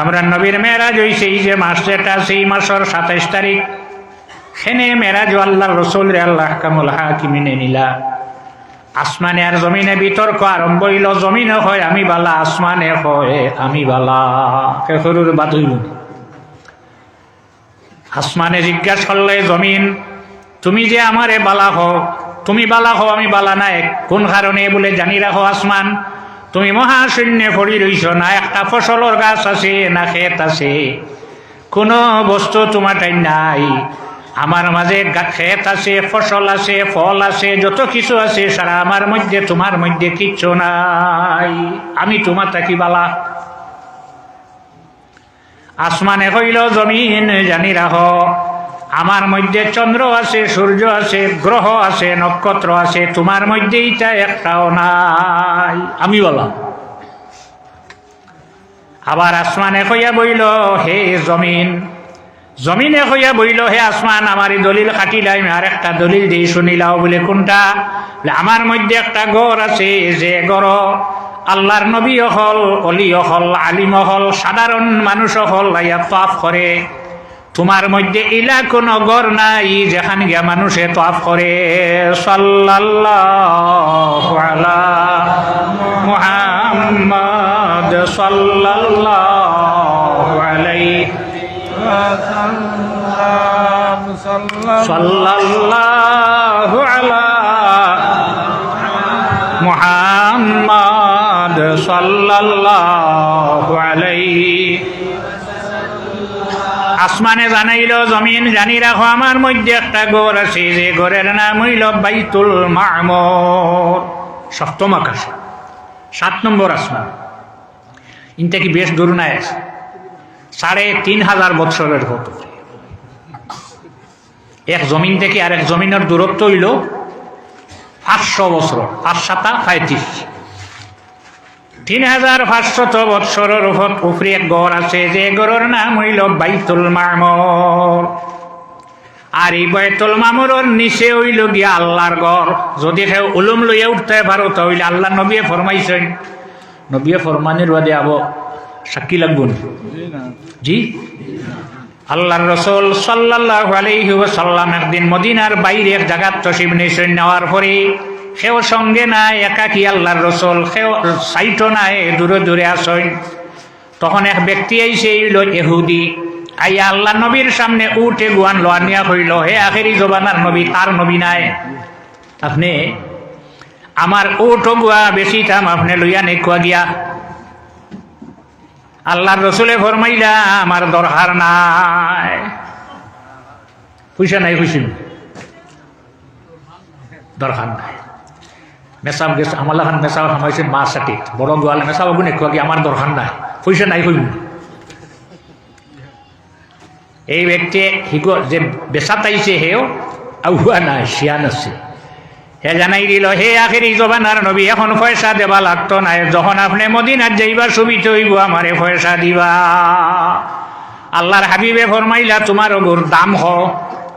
আমরা নবীর মেয়েরাজ হইছে এই যে মাস যেটা, সেই মাসের সাতাইশ তারিখ। সেনে মেরাজ আল্লাহ রসুল রে আল্লাহ কামুল হাকিমিনে নিলা আসমানে আর জমিনে বিতর্ক আরম্ভ হইল, জমিনে হয় আমি বালা, আসমানে হয় আমি বালা। কে সরুর বাদ আসমানে জিজ্ঞাসা করলে, জমিন, তুমি যে আমারে বালা হও, তুমি বালা হও, আমি বালা নাই। কোন কারণে বলে জানি রাখো আসমান? তুমি মহাশূন্যে পড়ি রইছ না একটা ফসলের গাছ আছে, না ক্ষেত আছে। কোনো বস্তু তোমার টাইম নাই। আমার মাঝে ক্ষেত আছে, ফসল আছে, ফল আছে, যত কিছু আছে, সারা আমার মধ্যে, তোমার মধ্যে কিচ্ছু নাই। আমি তোমার থাকি বালা। আসমানে হইল জমিন, জানি রাখ আমার মধ্যে চন্দ্র আছে, সূর্য আছে, গ্রহ আছে, নক্ষত্র আছে, তোমার মধ্যে ইটা একটাও নাই। আমি বলা আবার আসমানে কইয়া বইল, হে জমিন। জমিনে কইয়া বইল, হে আসমান আমার এই দলিল কাটিলাই আর একটা দলিল দিয়ে শুনিলাও বলে কোনটা? আমার মধ্যে একটা গড় আছে, যে গড় আল্লাহর নবী হল অলি হল আলিম হল, সাধারণ মানুষ হল ইয়া তাফ করে। তোমার মধ্যে ইলা কোন গড় নাই যেখান গিয়া মানুষে তাফ করে। সাল্লাল্লাহু আলা মুহাম্মদ সাল্লাল্লাহু সাল্লাল্লাহু আলা আসমানে জানাইল জমিন জানি রাখো, আমার মধ্যে একটা গড় আছে, যে গড়ের নাম হইল বাইতুল মামর। সপ্তম আকাশে, সাত নম্বর আসমান। ইনটা কি বেশ দূর নাই আছে? সাড়ে তিন হাজার বৎসরের হতো এক জমিন থেকে আরেক জমিনের দূরত্ব হইল পাঁচশো বছর, পাঁচ সাতা পঁয়ত্রিশ। তিন হাজার পাঁচশত বৎসরের উপরে এক গড় আছে, যে গড়ের নাম হইল বাইতুল মামর। আর এই বাইতুল মামরের নিচে হইল গিয়া আল্লাহর গড় যদি কেউ উলুম লইয়া উঠতে পারো, তাহলে আল্লাহ নবিয়ে ফরমাইছেন। নবিয়ে ফরমানির বাদে আবো সাক্ষী লাগবো জি? আল্লাহর রসুল সাল্লাহ আলাইহি ওয়াসাল্লাম একদিন মদিনার বাইরে এক জায়গার তসিব নিশ্চয় নেওয়ার পরে সেও সঙ্গে নাই, একাকি আল্লাহর রসুল। সেও সাইটো নাই, দূরে দূরে আসেন তখন এক ব্যক্তি আইসে এইল এহুদি। আইয়া আল্লাহ নবীর সামনে উঠে গুয়ান লোয়া নিয়া হইল হে আখেরি জবানার নবী, তার নবী নাই। আপনি, আমার উঠ গুয়া বেশি দাম আপনি লইয়া নেকুয়া গিয়া। আল্লাহর রসুলে ফরমাইলা, আমার দরকার নাই। পয়সা নাই, খুশি? দরকার নাই। মেসাব গেছে আমার লাখান মেসাব সামাইছে মা সাথে বড় গোয়াল মেসাব আগুন একটু আগে আমার দরকার নাই। পয়সা নাই হইব এই ব্যক্তি শিকো, যে বেচাত আইছে হেও আউয়া নাই শিয়ান আছে হে জানাই দিল, হে আখেরি জবানার নবী, এখন পয়সা দেবা লাগতো না যখন আপনি মদিনার যাইবার সুবিধা হইব আমারে পয়সা দিবা। আল্লাহর হাবিবে ফরমাইলা তোমার ওগুর দাম হ,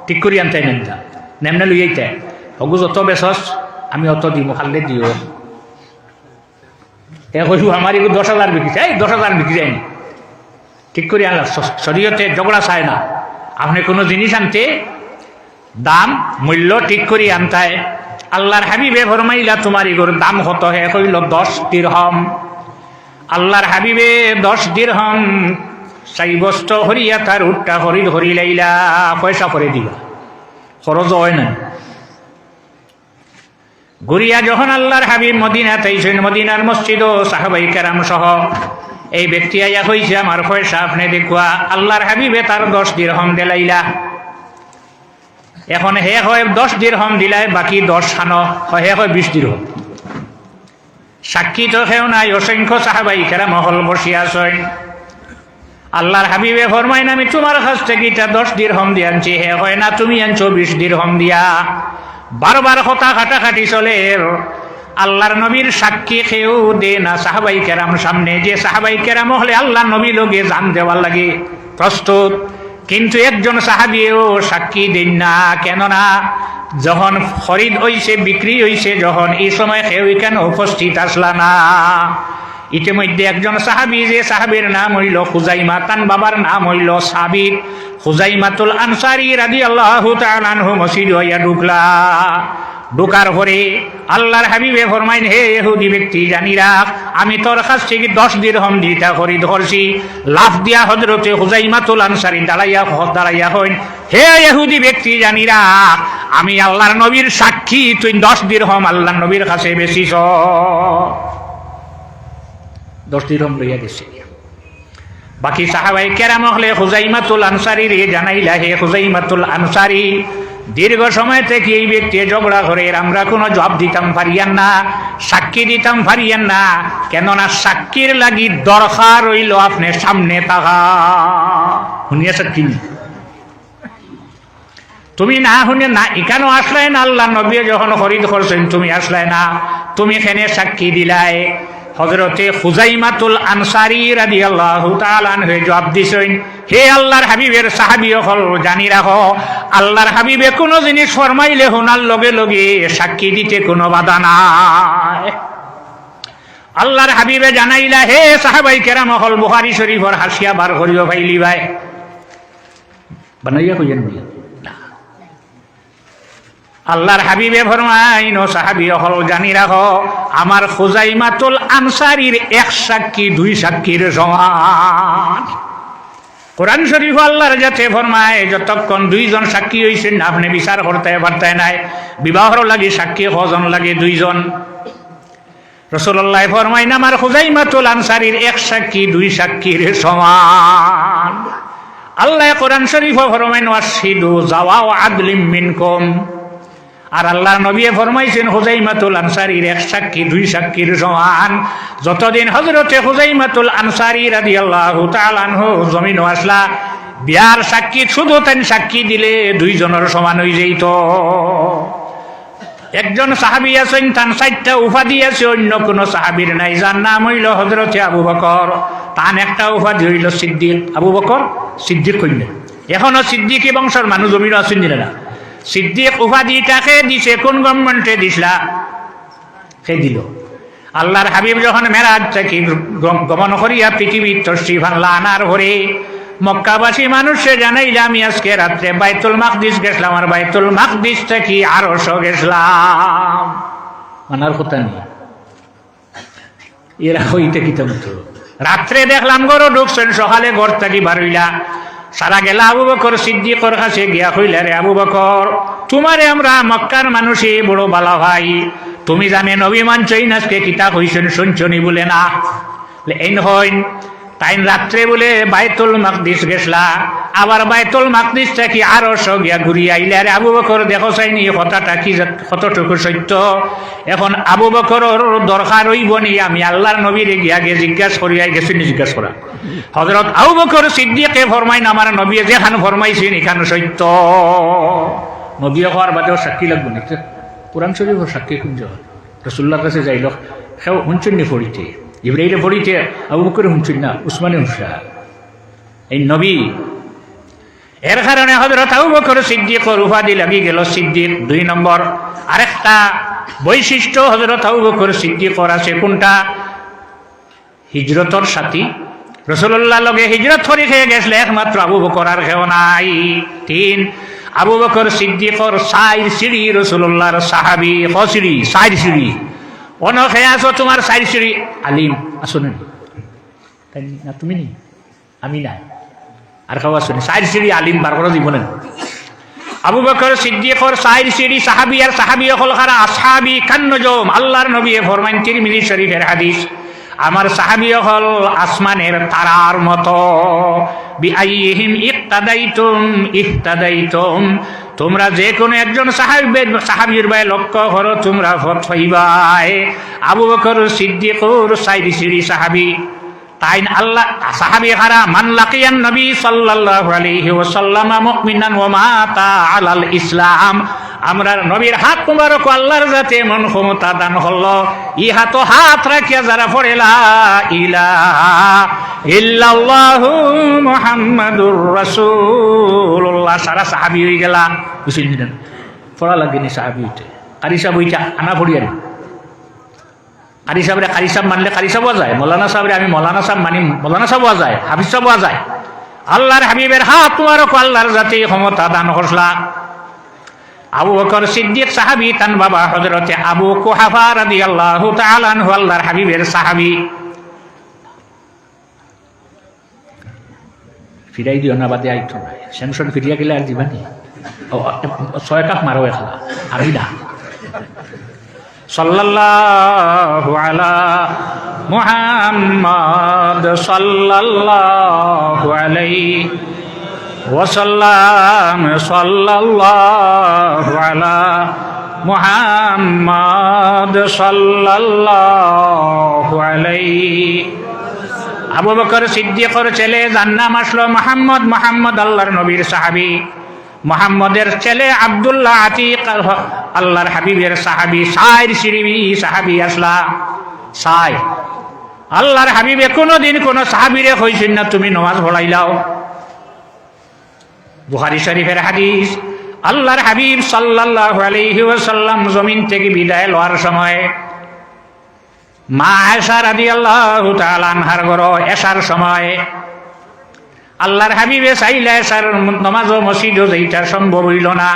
ঠিক করি আনতে নেমতা নেমনে লইয়াইতে হগু যত বেসস আমি অত দিব খাললে দিও। এ কইব, আমার এগুলো দশ হাজার বিক্রি এই দশ হাজার বিক্রি যায়নি ঠিক করে আনলাম শরীয়তে ঝগড়া চায় না। আপনি কোনো জিনিস আনতে দাম, মূল্য ঠিক করি আনতায় আল্লাহর হাবিবে ফরমাইলা তোমার ইগোর দাম কত? হে কইল দশ দিরহম আল্লাহর হাবিবে দশ দিরহম চাই বস্ত হরিয়া তার উঠটা হরি ধরি লাইলা পয়সা করে দিবা। খরচ হয় না ঘুরিয়া যখন আল্লাহর হাবিব মদিনা তাইছেন মদিনার মসজিদ ও সাহাবাই কেরাম সহ। এই ব্যক্তি আইয়া হইছে আমার পয়সা আপনি দেখুয়া, আল্লাহর হাবিবে তার দশ দিরহম দেলাইলা। এখন হে হয় দশ দিরহম দিলাই বাকি দশ খানো হে হয় বিশ দিরহম। সাক্ষী তো সেও নাই, অসংখ্য সাহাবাই কেরা মহল বসিয়া আছেন। আল্লাহর হাবিবে ফরমাইন, আমি তোমার কাছ থেকে দশ দিরহম দিয়ে আনছি হে হয় না, তুমি আনছো বিশ দিরহম দিয়া। বারবার হতা খাটাখাটি চলে। আল্লাহর নবীর সাক্ষী কেউ দে না সাহাবাই কেরাম সামনে। যে সাহাবাই কেরাম হলে আল্লাহ নবী লোকে জান দেওয়ার লাগে। প্রস্তুত। কিন্তু একজন সাহাবিও সাক্ষী দিন না। কেননা যখন খরিদ হইছে, বিক্রি হইছে, যখন এই সময় কেউ কেন উপস্থিত আসলা না। ইতিমধ্যে একজন সাহাবি যে সাহাবের নাম হইল খুজাইমা তান বাবার নাম হইল সাবির খুজাইমাতুল আনসারি রাদি আল্লাহ তালানহু মসজিদ হইয়া ঢুকলা। ঢুকার পরে আল্লাহর হাবিবে ফরমাইন, হে এহুদি ব্যক্তি, জানি রাখ আমি তোর কাছ থেকে দশ দিন হম দিতা করি ধরছি। লাভ দিয়া হজরতে হুজাইমাতুল আনসারি দাঁড়াইয়া দাঁড়াইয়া হইন হে এহুদি ব্যক্তি, জানি রাখ আমি আল্লাহর নবীর সাক্ষী, তুই দশ দিন হম আল্লাহর নবীর কাছে বেশি দশ দিন হম লইয়া গেছি। বাকি সাহাবাই কেরাম হলে হুজাইমাতুল আনসারি রে জানাইলা হে হুজাইমাতুল আনসারি, দীর্ঘ সময় থেকে এই ব্যক্তি ঝগড়া করে আমরা কোনো জবাব দিতাম পারিয়ান না, সাক্ষী দিতাম পারিয়ান না, কেননা সাক্ষীর লাগি দরকার রইল আপনি সামনে তাহা। শুনিয়া সাক্ষী তুমি না শুনে না এখানেও আসলাই না, আল্লাহ নবী যখন খরিদ করছেন, তুমি আসলাই না, তুমি এখানে সাক্ষী দিলাই। হজরতে হুজাইমাতুল আনসারি রাদি আল্লাহ হয়ে জবাব দিছেন, হে আল্লাহর হাবিবের সাহাবি হল জানি রাখো, আল্লাহর হাবিবে কোনো জিনিস ফরমাইলে হোনার লগে লগে সাক্ষী দিতে কোনো বাধা নাই। আল্লাহর হাবিবে জানাইলা, হে সাহাবাই কেরাম, হল বুহারি শরীফর হাসিয়া বার করিও ভাইলি ভাই বানাইয়া কইয়েন না আল্লাহর হাবিবে ফরমাইন, ও সাহাবি হল জানি রাখো, আমার খুজাইমাতুল আনসারির এক সাক্ষী, দুই সাক্ষীর সমান। কোরআন শরীফ আল্লাহর যাতে ফরমায়, যতক্ষণ দুইজন সাক্ষী হয়েছেন আপনি বিচার করতে পারতে নাই। বিবাহর লাগে সাক্ষী হজন লাগে দুইজন। রসুল্লাহ ফরমাইন, আমার খুজাইমাতুল আনসারির এক সাক্ষী, দুই সাক্ষীর সমান। আল্লাহ কোরআন শরীফ ফরমাইন ওয়াসিদু যাওয়াও আদলিম মিনকুম। আর আল্লাহ নবী ফরমাইছেন, হুজাইমাতুল আনসারির এক সাক্ষী, দুই সাক্ষীর সমান যতদিন হজরতে হুজাইমাতুল আনসারি রাদি আল্লাহ তালানহু জমিন আসলা, বিয়ার সাক্ষী শুধু তেন সাক্ষী দিলে দুইজনের সমান হয়ে যেত একজন সাহাবি আছেন তান চারটা উপাধি আছে, অন্য কোনো সাহাবির নাই। যার নাম হইল হজরতে আবু বকর। তান একটা উপাধি হইল সিদ্দিক। আবু বকর সিদ্দিক কন্যা এখনও সিদ্দিকি বংশের মানুষ জমিন আছেন না সিদ্দিক উপাধি কাকে দিছে, কোন গভর্নমেন্টে দিসলা সে দিল। আল্লাহর হাবিব যখন মেরাজ থেকে গমন করিয়া পৃথিবীর তর্ষি ভাঙলা, আনার ভরে মক্কাবাসী মানুষে জানাইলে, আমি আজকে রাত্রে বাইতুল মাকদিস গেছিলাম আর বাইতুল মাকদিস থেকে আরস গেছিলাম মানার কথা নেই। এরা হইতে কিতাম তো রাত্রে দেখলাম গরো ঢুকছেন, সকালে ঘর থাকি বারইলা। সারা গেলা আবু বকর সিদ্দিকর কাছে গিয়া কইলা রে আবু বকর, তোমারে আমরা মক্কার মানুষে বড় বালা ভাই। তুমি জানে নবী মানছই নাচকে কিতা হইছেন শুনছনি বলে না? এই হইন তাইন রাত্রে বলে বাইতুল মাকদিস গেছলা। আবার বাইতুল মাকদিস থাকি আরও গিয়া ঘুরি আইলে, আরে আবু বকর দেখো চাইনি কথাটা কি কতটুকু সত্য? এখন আবু বকর দরকার হইব নি, আমি আল্লাহর নবীরে গিয়া গিয়ে জিজ্ঞাসা করিয়াই গেছি জিজ্ঞাসা করা। হজরত আবু বকর সিদ্দিকে ফরমাইন, আমার নবী যেখান ফরমাইছেন, এখানে সত্য। নবী হওয়ার বাদেও সাক্ষী লাগবে না। কোরআন শরীফ সাক্ষী খুঁজে রসুল্লার কাছে যাইল, সেও শুনছেন নি ইব্রাহিলে পড়িতে আবু বকর শুনছেন না, উসমানে হুসা এই নবী, এর কারণে হজরত আবু বকর সিদ্দিকর উপাধি লাগি গেল। সিদ্দিক দুই নম্বর। আরেকটা বৈশিষ্ট্য হজরত আবু বকর সিদ্দিকর আছে, কোনটা? হিজরতর সাথী। রসুল্লাহ লগে হিজরত করে খেয়ে গেছলে একমাত্র আবু বকর আর খেও নাই। তিন, আবু বকর সিদ্দিকর সাইর সিঁড়ি রসুল্লাহর সাহাবি হসিড়ি সাইর সিঁড়ি। অন খেয়ে আছো তোমার সিঁড়ি। আলিম, আসো না। না, তুমি নি? আমি নাই। আর সিঁড়ি আলিম বার করে দিব না। আবু বকর সিদ্দিকর সাইর সিঁড়ি, সাহাবি আর সাহাবি হল খারা আসহাবি কান্নজম। আল্লাহর নবী ফরমান তিরমিজি শরীফের হাদিস। আমার সাহাবি হল আসমানের তারার মতো। বিআইহিম ইক্তাদাইতুম ইক্তাদাইতুম। তোমরা যে কোনো একজন সাহাবির সাহাবির বাই লক্ষ্য করো, তোমরা ফত হইবাই। আবু বকর সিদ্দিকুর সাইরি সিরি সাহাবি। তাই আল্লাহ, সাহাবি হারা, মান লাকিয়ান নবী সাল্লাল্লাহু আলাইহি ওয়াসাল্লাম মুমিনান ওয়া মাতা আলাল ইসলাম। আমরা নবীর হাত মুবারক আল্লাহর যাতে মন ক্ষমতা দান হল। ই হাত হাত রাখিয়া যারা পড়েলা ইলাহা ইল্লাল্লাহু মুহাম্মাদুর রাসূলুল্লাহ। সারা সাহাবী হয়ে গেলা। বুঝলেন পড়া লাগেনি সাহাবী হইতে। কারি সাহেব হইটা, আনা পড়িয়ারি কারি সাহেবরে কারি সাহেব মানলে কারি সাহেব যায়। মৌলানা সাহেবরে আমি মৌলানা সাহেব মানি, মৌলানা সাহেব যায়, হাফিজ সাহেব যায়। আল্লাহর হাবিবের হাত তোমার আল্লাহর জাতি ক্ষমতা দান করসলা আবু বকর সিদ্দিক সাহাবি তান বাবা হজরতে আবু কুহাফা রাদি আল্লাহ তালানহু আল্লাহর হাবিবের সাহাবি। ফিরাই দিও না, বাদে আইতো না। সেনশন ফিরিয়া গেলে আর দিবানি ও ছয় কাপ মারো এখলা আমি না সাল্লাল্লাহু আলা মুহাম্মদ সাল্লাল্লাহু আলাইহি ওয়াসাল্লাম সাল্লাল্লাহু আলা মুহাম্মদ সাল্লাল্লাহু আলাইহি। আবু বকর সিদ্দিকর ছেলে যার নাম আসলো মোহাম্মদ মোহাম্মদ আল্লাহর নবীর সাহাবি। মোহাম্মদের ছেলে আবদুল্লাহ আতিক আল্লাহর হাবিবের সাহাবি, সাইর সিরিবি সাহাবি আসলা। সাই। আল্লাহর হাবিবে কোনোদিন কোনো সাহাবিরে কইছেন না, তুমি নমাজ পড়াইলাও। বুহারি শরীফের হাদিস, আল্লাহর হাবিব সাল্লাল্লাহু আলাইহি ওয়াসাল্লাম জমিন থেকে বিদায় লওয়ার সময় মা আয়সা রাদি আল্লাহ আনহার গর এসার সময় আল্লাহর হাবিবে চাইলে এসার নমাজ মসজিদও যেইটা সম্ভব হইল না।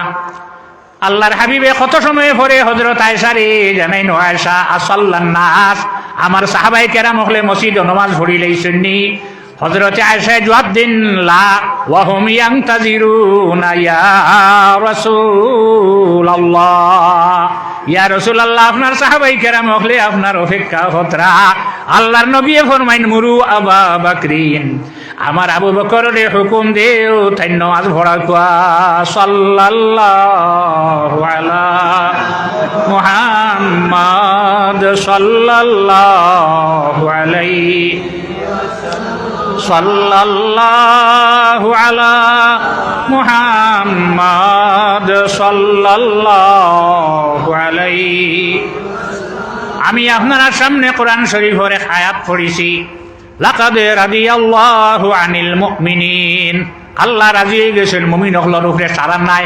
আল্লাহর হাবিবে কত সময় পরে হজরত আয়সারে জানাই নো আয়সা আসাল্লান নাস, আমার সাহাবাই কেরাম হলে মসজিদ নমাজ ভরি লইছেননি হজরতে আয়সায় জবাব দিন লা ওয়াহুম ইয়াংতাজিরুনা ইয়া রাসূলুল্লাহ। ইয়া রাসূলুল্লাহ, আপনার সাহাবাই কেরাম হলে আপনার অপেক্ষা হতরা। আল্লাহর নবী ফরমাইন, মুরু আবা বাকরিন। আমার আবু বকরের হুকুম দেও, তাই নামাজ ভরা কোয়া, সাল্লাল্লাহু আলা মুহাম্মদ সাল্লাল্লাহু আলাইহি সাল্লাল্লাহু আলা মুহাম্মদ সাল্লাল্লাহু আলাইহি। আমি আপনার সামনে কোরআন শরীফের এক আয়াত পড়েছি। লাকাদ রাদিয়াল্লাহু আনিল মুমিনিন। আল্লাহ রাজি হয়ে গেছেন, মুমিন হলর উপরে সারান নাই।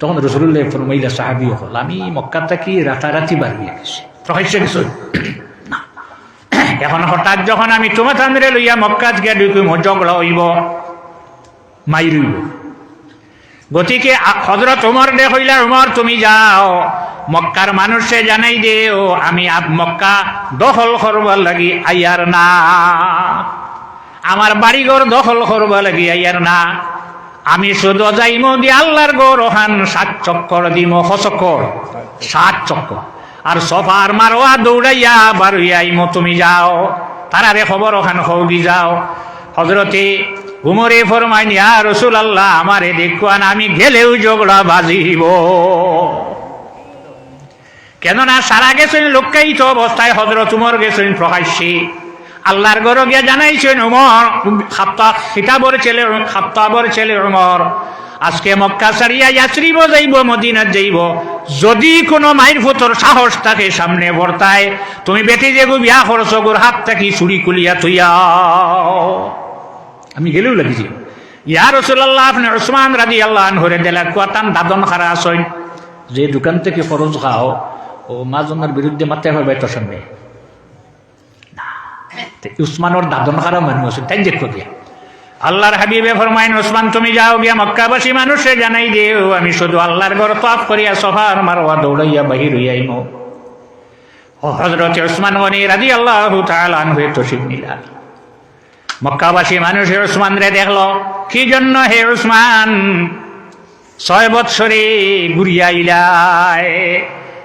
তখন রসুল্লাহ ফরমাইলা সাহাবি হল, আমি মক্কা থাকি রাতারাতি বাড়িয়ে গেছি। রহস্য কিছু? এখন হঠাৎ যখন আমি তোমার তান্দ্রে লইয়া মক্কাত গিয়া ঢুকিম ঝগড়া হইব মাই রইব গতিকে হজরত উমর দে হইলা উমর, তুমি যাও। মক্কার মানুষে জানাই দেও, আমি আপ মক্কা দখল করবার লাগি, আইয়ার না। আমার বাড়িঘর দখল করবার লাগি, আইয়ার না। আমি শুধু যাইম দি আল্লাহর গৌরহান, সাত চক্কর দিম হচক্কর সাত চক্কর। আর সফার মারোয়া, দৌড়াইয়া বারুইয়াইম তুমি যাও। তারারে খবর ওখান হৌগি যাও। হজরতে উমরে ফরমাইন, ইয়া রসুল আল্লাহ আমারে দেখুয়ান, আমি গেলেও ঝগড়া বাজিব। কেননা সারা গেছেন লোকায়িত অবস্থায় হজরত উমর গেছেন প্রকাশ্যে। আল্লাহর গর গিয়া জানাইছেন উমর। খাপ্তা খিতাবর ছেলে খাপ্তাবর ছেলে উমর। আজকে মক্কা সারিয়া যাত্রীব যাইব, মদিনাত যাইব। যদি কোনো মাইর ফুতর সাহস থাকে সামনে বর্তায়, তুমি বেটি যে গো বিয়া খরচ গোর হাত থাকি চুরি কুলিয়া থইয়া। আমি গেলেও লাগিছি। ইয়া রসুল্লাহ আপনি ওসমান রাজি আল্লাহ হরে দেলা কুয়াতান দাদন খারা আসইন যে দোকান থেকে খরচ খাও, ও মাজনের বিরুদ্ধে মাত্রা হবে তোর সামনে। উসমানোর দাদন খারাপ মানুষ তাই দেখো গিয়া আল্লাহর হাবিবে ফরমাইন তুমি যাও গিয়া মক্কাবাসী মানুষে জানাই দেও, আমি শুধু আল্লাহর ঘর তফ করিয়া মারোয়া দৌড়াইয়া বাহির হইয়াইম হজরত গনি রাজি আল্লাহ তালান হয়ে তসিব নিলা মক্কাবাসী মানুষ হে ওসমান রে দেখল, কি জন্য হে ওসমান ছয় বৎসরে ঘুরিয়া ইলায়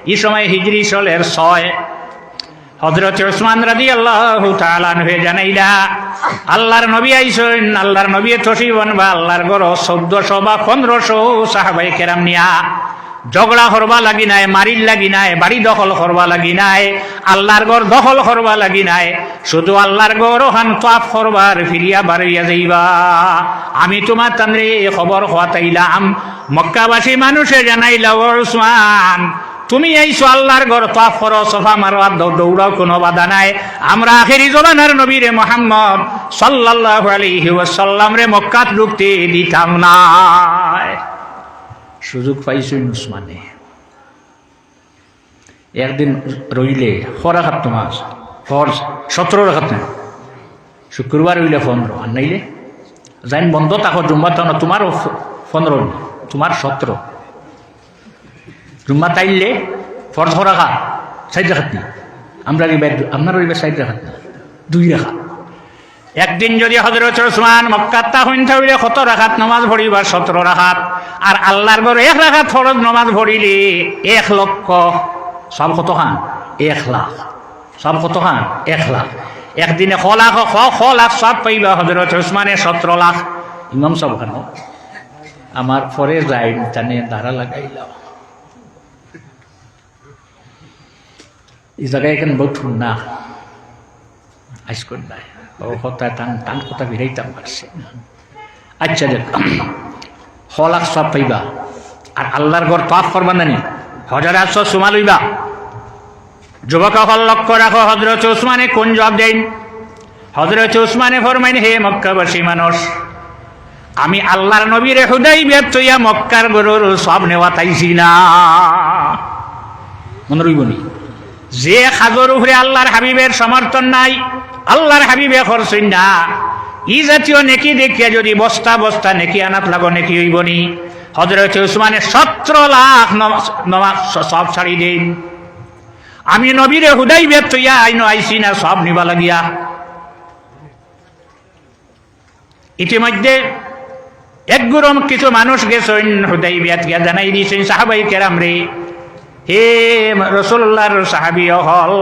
এই সময় হিজরি সলের ছয় হজরত ওসমান রাদি আল্লাহ তালান হয়ে জানাইলা, আল্লাহর নবী আইসইন আল্লাহর নবী তসিবন বা আল্লাহর গড় চৌদ্দশো বা পনেরোশো সাহাবাই কেরাম নিয়া ঝগড়া করবা লাগি নাই, মারির লাগি নাই, বাড়ি দখল করবা লাগি নাই, আল্লাহর ঘর দখল করবা লাগি নাই, শুধু আল্লাহর ঘর ওখান তাপ করবার ফিরিয়া বাড়িয়া যাইবা। আমি তোমার তামরে খবর হওয়াতাইলাম মক্কাবাসী মানুষে জানাইলা, ও উসমান তুমি এইছো আল্লাহর ঘর তাফ করো, সফা মারো দৌড়াও, কোনো বাধা নাই। আমরা আখেরি জমানার নবীরে মোহাম্মদ সাল্লাল্লাহু আলাইহি ওয়াসাল্লাম রে মক্কাত ঢুকতে দিতাম না সুযোগ পাইছো উসমানে একদিন রইলে ফরাঘাত তোমার ফর সতেরো রাখাত না শুক্রবার রইলে পনেরো আর নাইলে যাইন বন্ধ তাকো জুম্বা তো না তোমারও পনেরো তোমার সতেরো। জুম্মা তাইলে ফরজ রাখা সাইড রাখাত না। আমরা রিবে আপনার রিবে সাইড রাখাত না, দুই রাখা। একদিন যদি হজরত ওসমান মক্কাত্তা হইন থাকলে কত রাখাত? নমাজ ভরিবা সতেরো রাখাত। আর আল্লাহর ঘরে এক রাখাত ফরজ নমাজ ভরিলে এক লক্ষ। সব কত খান? এক লাখ। সব কত খান? এক লাখ। একদিনে শ লাখ শ শ লাখ সব পাইবা হজরত ওসমানে সতেরো লাখ। ইমাম সব খান, আমার পরে যাই জানে ধারা লাগাইলাম। এই জায়গায় এখানে বহুত না আইস করে নাই ও কথা টান টান কথা বেরাইতাম পারছে আচ্ছা দেখ লাখ সব পাইবা আর আল্লাহর ঘর পাপ করবা নানি হজারে আটশো সুমা লইবা যুবক হল লক্ষ্য রাখো হজরত উসমানে কোন জব দেন হজরত উসমানে ফরমাইন হে মক্কাবাসী মানুষ আমি আল্লাহর নবীর হুদাই ব্যর্থইয়া মক্কার গরুর সব নেওয়া তাইছি না মনে রইবনি যে খাজর উপরে আল্লাহর হাবিবের সমর্থন নাই, আল্লাহর হাবিবে খরচইন না। ই জাতীয় নেকি দেখিয়া যদি বস্তা বস্তা নেকি আনাত লাগো, নেকি হইবনি। হজরত উসমানে সতেরো লাখ সব ছাড়ি দিন। আমি নবীরে হুদাই ব্যর্থইয়া আইন আইসি না, সব নিবা লাগিয়া। ইতিমধ্যে এক গুরম কিছু মানুষ গেছেন হুদাই বিয়াত গিয়া জানাই দিয়েছেন, সাহাবাই কেরাম রে হে রসুল্লাহর সাহাবি হল